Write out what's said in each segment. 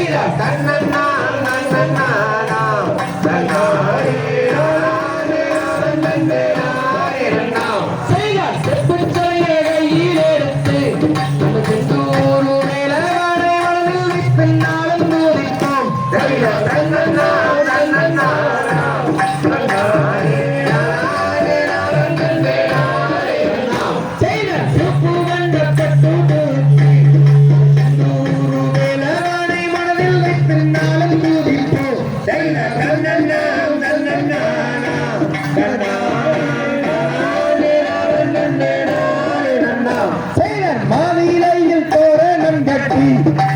செய்தார். தன்னன்னா நன்னன்னா தன்னாரே நானே செய்தார் மாவிலையில் தோரணம் கட்டி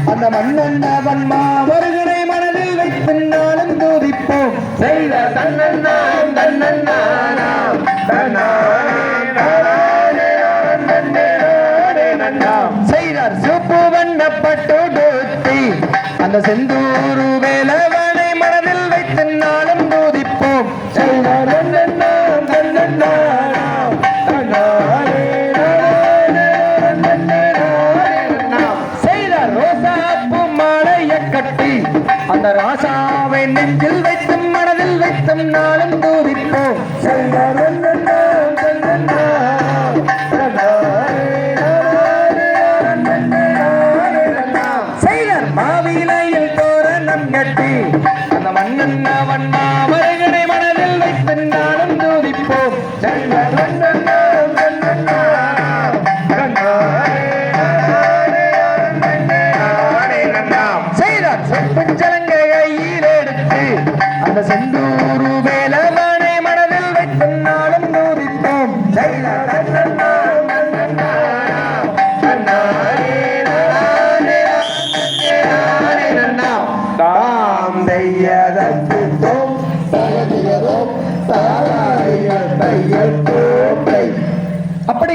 அந்த மன்னன் மாவர்களை மனதில் வைத்து நாளும் போதிப்போம். செய்த செய்தார் சிவப்பு வண்ணப்பட்டு அந்த செந்தூரு வேலவனை மனதில் வைத்து தன்னன்னாம் நெஞ்சில் வைத்தும் மனதில் வைத்தும் நாளும் தூதிப்போம் செய்தார் மாவிலையில் தோரணம் கட்டி அந்த மன்னன் அவன் மாவர்களை மனதில் வைத்து நாளும் போதிப்போம் செப்புச்சலங்கை கையில் எடுத்து அந்த செந்தூரு வேலவனை மனதில் வைத்து நாளும் நூதிப்போம் செய்த தன்னன்னாம் தன்னன்னானாம் தன்னாரே நானே நானே நன்னாம் தாம் தெய்யதத்து தோம் தகதியதோம் தாராய தையல் கோப்பை அப்படி